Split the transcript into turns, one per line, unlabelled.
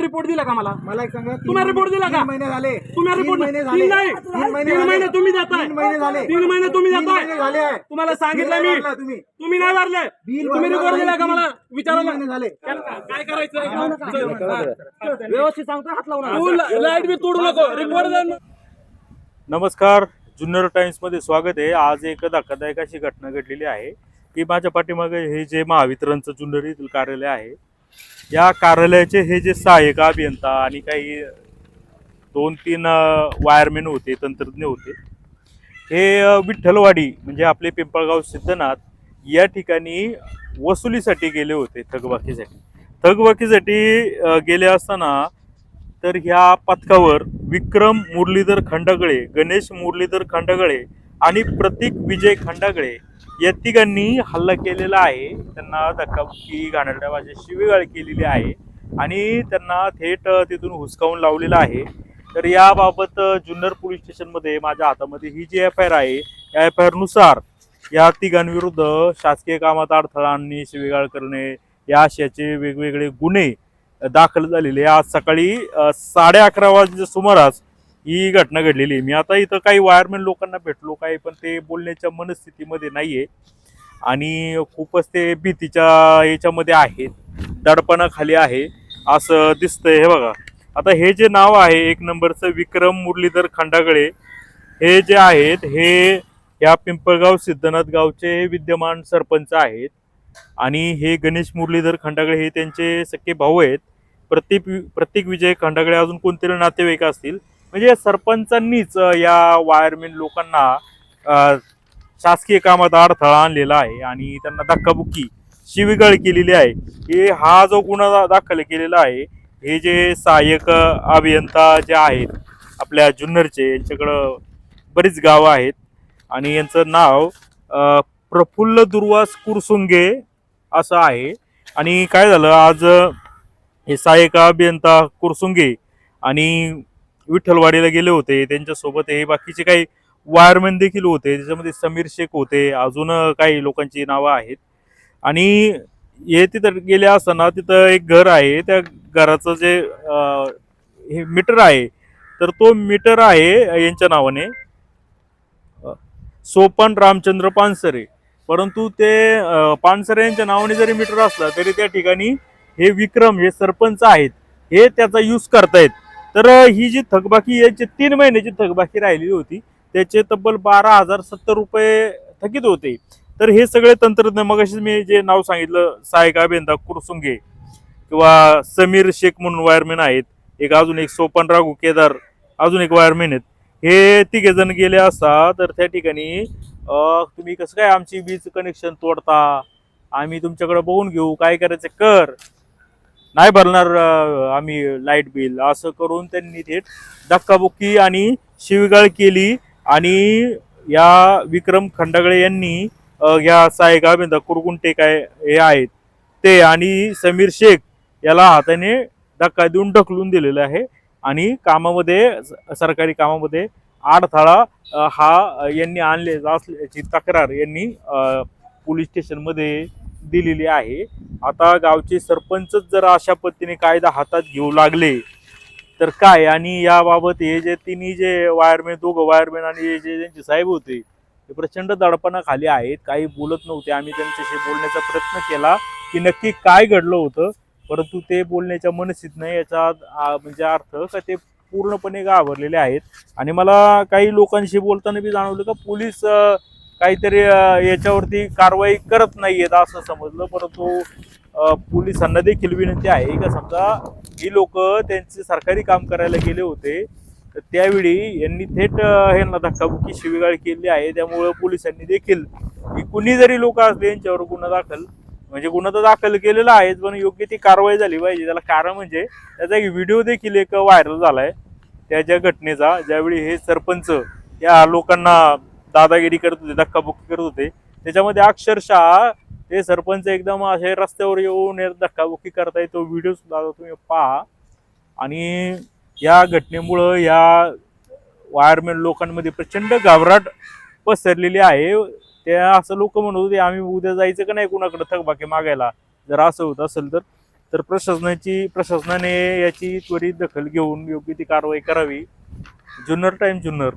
Report दिला का मला?
मला एक सांगा
तुम्ही report दिला का?
महिने झाले.
तुम्ही रिपोर्ट
महिने
तीन
झाले.
नाही
तीन महिने
तीन
झाले.
महिने तुम्ही देताय
तीन महिने झाले.
तीन महिने तुम्ही
आहे.
तुम्हाला सांगितलं मी.
तुम्ही.
तुम्ही नाही भरले.
बिल
तुम्ही रिपोर्ट दिला का. मला?
तीन
विचारायला
महिने झाले.
काय करायचं? व्यवस्थित सांगतो हात लावून लाइट बी तोडू नको. रिपोर्ट
नमस्कार. जुन्नर टाइम्समध्ये स्वागत आहे. आज एक धक्कादायक अशी घटना घडलेली आहे की माझ्या पाठीमागे हे जे महावितरणचं जुन्नर येथील कार्यालय आहे या कार्यालयाचे हे जे सहाय्यक अभियंता आणि काही दोन तीन वायरमॅन होते तंत्रज्ञ होते हे विठ्ठलवाडी म्हणजे आपले पिंपळगाव सिद्धनाथ या ठिकाणी वसुलीसाठी गेले होते थकबाकीसाठी थकबाकीसाठी गेले असताना तर ह्या पथकावर विक्रम मुरलीधर खंडागळे गणेश मुरलीधर खंडागळे आणि प्रतीक विजय खंडागळे या तिघांनी हल्ला केलेला आहे. त्यांना धक्काबुक्की घाणेरड्या भाषेत शिवीगाळ केलेली आहे. आणि त्यांना थेट तिथून हुसकावून लावलेलं आहे. तर याबाबत जुन्नर पोलीस स्टेशनमध्ये माझ्या हातामध्ये ही जी एफ आय आर आहे या एफ आय आरनुसार या तिघांविरुद्ध शासकीय कामात अडथळा आणणे शिवीगाळ करणे या आशयाचे वेगवेगळे गुन्हे दाखल झालेले. आज सकाळी साडे अकरा वाजेच्या सुमारास ही घटना घडलेली आहे. मी आता इथं काही वायरमॅन लोकांना भेटलो काही पण ते बोलण्याच्या मनस्थितीमध्ये नाही आहे आणि खूपच ते भीतीच्या याच्यामध्ये आहेत दडपणाखाली आहे असं दिसतंय. हे बघा आता हे जे नाव आहे एक नंबरचं विक्रम मुरलीधर खंडागळे हे जे आहेत हे या पिंपळगाव सिद्धनाथ गावचे विद्यमान सरपंच आहेत. आणि हे गणेश मुरलीधर खंडागळे हे त्यांचे सख्खे भाऊ आहेत. प्रतीक प्रतीक विजय खंडागळे अजून कोणतरी नातेवाईक असतील म्हणजे सरपंचांनीच या वायरमेन लोकांना शासकीय कामात अडथळा आणलेला आहे आणि त्यांना धक्काबुक्की शिवीगळ केलेली आहे. हे हा जो गुन्हा दाखल केलेला आहे हे जे सहाय्यक अभियंता जे आहेत आपल्या जुन्नरचे यांच्याकडं बरीच गावं आहेत आणि यांचं नाव प्रफुल्ल दुर्वास कुरसुंगे असं आहे. आणि काय झालं आज हे सहाय्यक अभियंता कुरसुंगे आणि विठ्ठलवाडीला गेले होते. त्यांच्यासोबत हे बाकीचे काही वायरमॅन देखील होते. त्याच्यामध्ये समीर शेख होते. अजून काही लोकांची नावं आहेत. आणि हे तिथं गेले असताना तिथं एक घर आहे. त्या घराचं जे हे मीटर आहे. तर तो मीटर आहे यांच्या नावाने. सोपन रामचंद्र पानसरे. परंतु ते पानसरे यांच्या नावाने जरी मीटर असला तरी त्या ठिकाणी हे विक्रम हे सरपंच आहेत. हे त्याचा यूज करतायत. तर ही जी थकबाकी याची तीन महिन्याची थकबाकी राहिलेली होती त्याचे तब्बल बारा हजार सत्तर रुपये थकीत होते. तर हे सगळे तंत्रज्ञ मग मी जे नाव सांगितलं सहाय्यक अभियंता कुरसुंगे किंवा समीर शेख म्हणून वायरमॅन आहेत एक अजून एक सोपन राघू केदार अजून एक वायरमॅन आहेत हे तिघे जण गेले असता तर त्या ठिकाणी तुम्ही कसं काय आमची वीज कनेक्शन तोडता? आम्ही तुमच्याकडे बघून घेऊ काय करायचं? कर. नाही भरणार आम्ही लाइट बिल असं करून त्यांनी थेट धक्काबुक्की आणि शिवीगाळ केली. आणि या विक्रम खंडागळे यांनी या सहाय्यक अभियंता कुरगुंटे काय हे आहेत ते आणि समीर शेख याला हाताने धक्का देऊन ढकलून दिलेलं आहे. आणि कामामध्ये सरकारी कामामध्ये अडथळा हा यांनी आणले असल्याची तक्रार यांनी पोलीस स्टेशनमध्ये दिलेली आहे. आता गावचे सरपंचच जर अशा पद्धतीने कायदा हातात घेऊ लागले तर काय? आणि याबाबत हे जे तिन्ही जे वायरमॅन दोघं वायरमॅन आणि हे जे त्यांचे साहेब होते ते प्रचंड दडपणाखाली आहेत. काही बोलत नव्हते. आम्ही त्यांच्याशी बोलण्याचा प्रयत्न केला की नक्की काय घडलं होतं परंतु ते बोलण्याच्या मनस्थित नाही. याचा म्हणजे अर्थ का ते पूर्णपणे घाबरलेले आहेत. आणि मला काही लोकांशी बोलताना बी जाणवलं का पोलीस काहीतरी याच्यावरती कारवाई करत नाहीयेत असं समजलं परंतु पोलिसांना देखील विनंती आहे का समजा ही लोक त्यांचे सरकारी काम करायला गेले होते तर त्यावेळी यांनी थेट ह्यांना यांना धक्काबुक्की शिवीगाळ केली आहे. त्यामुळं पोलिसांनी देखील की कुणी जरी लोक असले यांच्यावर गुन्हा दाखल म्हणजे गुन्हा तर दाखल केलेला आहेच पण योग्य ती कारवाई झाली पाहिजे. त्याला कारण म्हणजे त्याचा एक व्हिडिओ देखील एक व्हायरल झाला त्या ज्या घटनेचा ज्यावेळी हे सरपंच या लोकांना दादागिरी करत होते धक्काबुक्की करत होते. त्याच्यामध्ये अक्षरशः ते सरपंच एकदम असे रस्त्यावर येऊन धक्काबुक्की करताय तो व्हिडिओ सुद्धा तुम्ही पहा. आणि या घटनेमुळं या वायरमॅन लोकांमध्ये प्रचंड घाबराट पसरलेली आहे. त्या असं लोक म्हणत होते आम्ही उद्या जायचं का नाही कुणाकडे थकबाकी मागायला? जर असं होत असेल तर. तर प्रशासनाची प्रशासनाने याची त्वरित दखल घेऊन योग्य ती कारवाई करावी. जुन्नर टाईम जुन्नर.